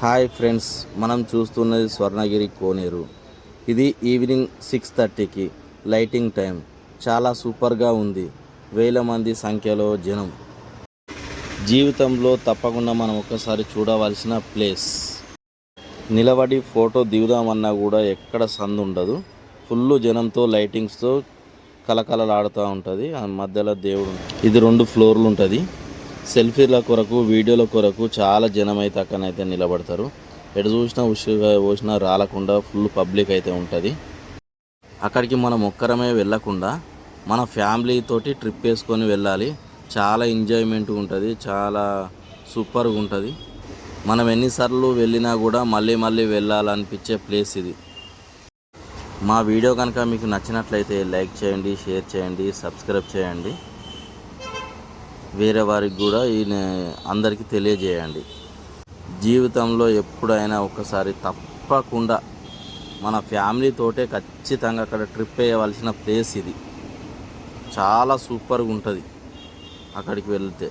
Hi friends మనం చూస్తున్నది స్వర్ణగిరి కోనేరు. ఇది ఈవినింగ్ సిక్స్ థర్టీకి లైటింగ్ టైం చాలా సూపర్గా ఉంది. వేల మంది సంఖ్యలో జనం. జీవితంలో తప్పకుండా మనం ఒక్కసారి చూడవలసిన ప్లేస్. నిలబడి ఫోటో దిగుదామన్నా కూడా ఎక్కడ సందు ఉండదు. ఫుల్ జనంతో లైటింగ్స్తో కలకలలాడుతూ ఉంటుంది. ఆ మధ్యలో దేవుడు ఇది రెండు ఫ్లోర్లు ఉంటుంది. సెల్ఫీల కొరకు వీడియోల కొరకు చాలా జనం అయితే అక్కడనైతే నిలబడతారు. ఎటు చూసినా ఉసిగా పోసినా రాలకుండా ఫుల్ పబ్లిక్ అయితే ఉంటుంది. అక్కడికి మనం ఒక్కరమే వెళ్ళకుండా మన ఫ్యామిలీతోటి ట్రిప్ వేసుకొని వెళ్ళాలి. చాలా ఎంజాయ్మెంట్ ఉంటుంది చాలా సూపర్గా ఉంటుంది. మనం ఎన్నిసార్లు వెళ్ళినా కూడా మళ్ళీ మళ్ళీ వెళ్ళాలనిపించే ప్లేస్ ఇది. మా వీడియో కనుక మీకు నచ్చినట్లయితే లైక్ చేయండి షేర్ చేయండి సబ్స్క్రైబ్ చేయండి. వేరే వారికి కూడా ఈయన అందరికీ తెలియజేయండి. జీవితంలో ఎప్పుడైనా ఒకసారి తప్పకుండా మన ఫ్యామిలీతోటే ఖచ్చితంగా అక్కడ ట్రిప్ వేయవలసిన ప్లేస్ ఇది. చాలా సూపర్గా ఉంటుంది అక్కడికి వెళ్తే.